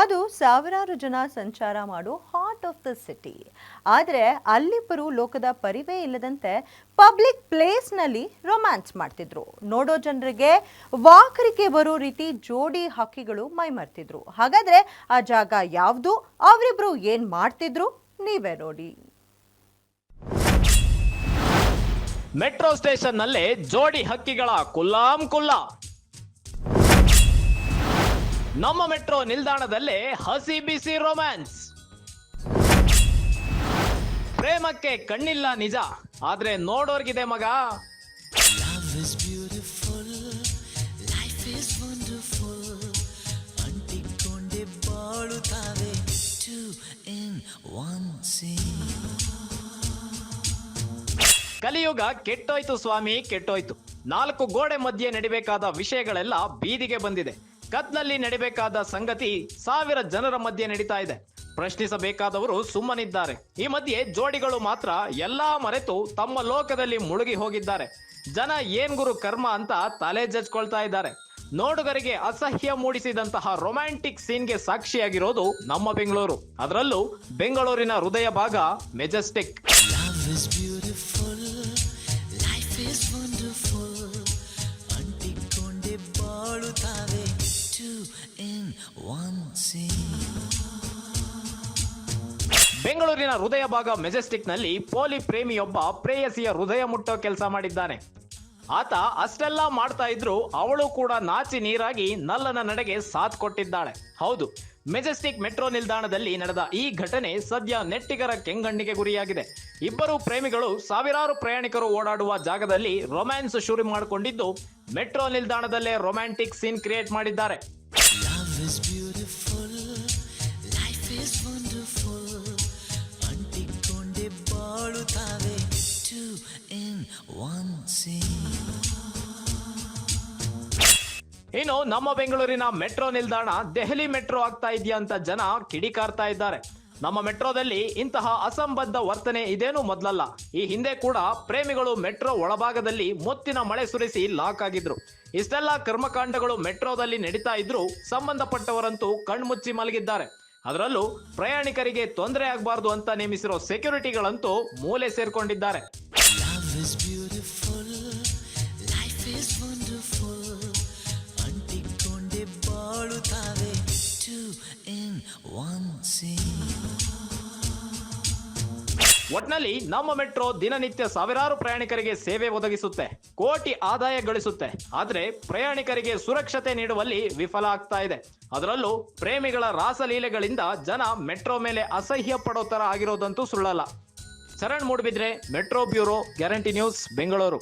ಅದು ಸಾವಿರಾರು ಜನ ಸಂಚಾರ ಮಾಡೋ ಹಾರ್ಟ್ ಆಫ್ ದ ಸಿಟಿ ಆದರೆ ಅಲ್ಲಿಬ್ಬರು ಲೋಕದ ಪರಿವೇ ಇಲ್ಲದಂತೆ ಪಬ್ಲಿಕ್ ಪ್ಲೇಸ್ನಲ್ಲಿ ರೊಮ್ಯಾನ್ಸ್ ಮಾಡ್ತಿದ್ರು. ನೋಡೋ ಜನರಿಗೆ ವಾಕರಿಕೆ ಬರೋ ರೀತಿ ಜೋಡಿ ಹಕ್ಕಿಗಳು ಮೈಮರ್ತಿದ್ರು. ಹಾಗಾದರೆ ಆ ಜಾಗ ಯಾವುದು? ಅವರಿಬ್ಬರು ಏನು ಮಾಡ್ತಿದ್ರು? ನೀವೇ ನೋಡಿ. ಮೆಟ್ರೋ ಸ್ಟೇಷನ್ನಲ್ಲಿ ಜೋಡಿ ಹಕ್ಕಿಗಳ ಕುಲ್ಲಾಂ ಕುಲ್ಲ. ನಮ್ಮ ಮೆಟ್ರೋ ನಿಲ್ದಾಣದಲ್ಲೇ ಹಸಿ ಬಿಸಿ ರೊಮ್ಯಾನ್ಸ್ ಪ್ರೇಮಕ್ಕೆ ಕಣ್ಣಿಲ್ಲ ನಿಜ ಆದ್ರೆ ನೋಡೋರ್ಗಿದೆ ಮಗ. ಕಲಿಯುಗ ಕೆಟ್ಟೋಯ್ತು ಸ್ವಾಮಿ ಕೆಟ್ಟೋಯ್ತು. ನಾಲ್ಕು ಗೋಡೆ ಮಧ್ಯೆ ನಡಿಬೇಕಾದ ವಿಷಯಗಳೆಲ್ಲ ಬೀದಿಗೆ ಬಂದಿದೆ. ಕತ್ನಲ್ಲಿ ನಡಿಬೇಕಾದ ಸಂಗತಿ ಸಾವಿರ ಜನರ ಮಧ್ಯೆ ನಡೀತಾ ಇದೆ. ಪ್ರಶ್ನಿಸಬೇಕಾದವರು ಸುಮ್ಮನಿದ್ದಾರೆ. ಈ ಮಧ್ಯೆ ಜೋಡಿಗಳು ಮಾತ್ರ ಎಲ್ಲಾ ಮರೆತು ತಮ್ಮ ಲೋಕದಲ್ಲಿ ಮುಳುಗಿ ಹೋಗಿದ್ದಾರೆ. ಜನ ಏನ್ ಗುರು ಕರ್ಮ ಅಂತ ತಲೆ ಜಜ್ಕೊಳ್ತಾ ಇದ್ದಾರೆ. ನೋಡುಗರಿಗೆ ಅಸಹ್ಯ ಮೂಡಿಸಿದಂತಹ ರೊಮ್ಯಾಂಟಿಕ್ ಸೀನ್ಗೆ ಸಾಕ್ಷಿಯಾಗಿರೋದು ನಮ್ಮ ಬೆಂಗಳೂರು. ಅದರಲ್ಲೂ ಬೆಂಗಳೂರಿನ ಹೃದಯ ಭಾಗ ಮೆಜೆಸ್ಟಿಕ್. ಬೆಂಗಳೂರಿನ ಹೃದಯ ಭಾಗ ಮೆಜೆಸ್ಟಿಕ್ನಲ್ಲಿ ಪೋಲಿ ಪ್ರೇಮಿಯೊಬ್ಬ ಪ್ರೇಯಸಿಯ ಹೃದಯ ಮುಟ್ಟೋ ಕೆಲಸ ಮಾಡಿದ್ದಾನೆ. ಆತ ಅಷ್ಟೆಲ್ಲ ಮಾಡ್ತಾ ಇದ್ರು ಅವಳು ಕೂಡ ನಾಚಿ ನೀರಾಗಿ ನಲ್ಲನ ನಡೆಗೆ ಸಾಥ್ ಕೊಟ್ಟಿದ್ದಾಳೆ. ಹೌದು, ಮೆಜೆಸ್ಟಿಕ್ ಮೆಟ್ರೋ ನಿಲ್ದಾಣದಲ್ಲಿ ನಡೆದ ಈ ಘಟನೆ ಸದ್ಯ ನೆಟ್ಟಿಗರ ಕೆಂಗಣ್ಣಿಗೆ ಗುರಿಯಾಗಿದೆ. ಇಬ್ಬರು ಪ್ರೇಮಿಗಳು ಸಾವಿರಾರು ಪ್ರಯಾಣಿಕರು ಓಡಾಡುವ ಜಾಗದಲ್ಲಿ ರೊಮ್ಯಾನ್ಸ್ ಶುರು ಮಾಡಿಕೊಂಡಿದ್ದು ಮೆಟ್ರೋ ನಿಲ್ದಾಣದಲ್ಲೇ ರೊಮ್ಯಾಂಟಿಕ್ ಸೀನ್ ಕ್ರಿಯೇಟ್ ಮಾಡಿದ್ದಾರೆ. is beautiful, life is wonderful. Two in one scene. ಇನ್ನು ನಮ್ಮ ಬೆಂಗಳೂರಿನ ಮೆಟ್ರೋ ನಿಲ್ದಾಣ ದೆಹಲಿ ಮೆಟ್ರೋ ಆಗ್ತಾ ಇದೆಯಾ ಅಂತ ಜನ ಕಿಡಿಕಾರ್ತಾ ಇದ್ದಾರೆ. ನಮ್ಮ ಮೆಟ್ರೋದಲ್ಲಿ ಇಂತಹ ಅಸಂಬದ್ಧ ವರ್ತನೆ ಇದೇನು ಮೊದಲಲ್ಲ. ಈ ಹಿಂದೆ ಕೂಡ ಪ್ರೇಮಿಗಳು ಮೆಟ್ರೋ ಒಳಭಾಗದಲ್ಲಿ ಮುತ್ತಿನ ಮಳೆ ಸುರಿಸಿ ಲಾಕ್ ಆಗಿದ್ರು. ಇಷ್ಟೆಲ್ಲ ಕರ್ಮಕಾಂಡಗಳು ಮೆಟ್ರೋದಲ್ಲಿ ನಡೀತಾ ಇದ್ರು ಸಂಬಂಧಪಟ್ಟವರಂತೂ ಕಣ್ಮುಚ್ಚಿ ಮಲಗಿದ್ದಾರೆ. ಅದರಲ್ಲೂ ಪ್ರಯಾಣಿಕರಿಗೆ ತೊಂದರೆ ಆಗಬಾರ್ದು ಅಂತ ನೇಮಿಸಿರೋ ಸೆಕ್ಯೂರಿಟಿಗಳಂತೂ ಮೂಲೆ ಸೇರ್ಕೊಂಡಿದ್ದಾರೆ. ಒಟ್ನಲ್ಲಿ ನಮ್ಮ ಮೆಟ್ರೋ ದಿನನಿತ್ಯ ಸಾವಿರಾರು ಪ್ರಯಾಣಿಕರಿಗೆ ಸೇವೆ ಒದಗಿಸುತ್ತೆ, ಕೋಟಿ ಆದಾಯ ಗಳಿಸುತ್ತೆ ಆದ್ರೆ ಪ್ರಯಾಣಿಕರಿಗೆ ಸುರಕ್ಷತೆ ನೀಡುವಲ್ಲಿ ವಿಫಲ ಆಗ್ತಾ ಇದೆ. ಅದರಲ್ಲೂ ಪ್ರೇಮಿಗಳ ರಾಸಲೀಲೆಗಳಿಂದ ಜನ ಮೆಟ್ರೋ ಮೇಲೆ ಅಸಹ್ಯ ಪಡೋ ತರ ಆಗಿರೋದಂತೂ ಸುಳ್ಳಲ್ಲ. Sharan Moodbidri metro bureau, guarantee news, Bengaluru.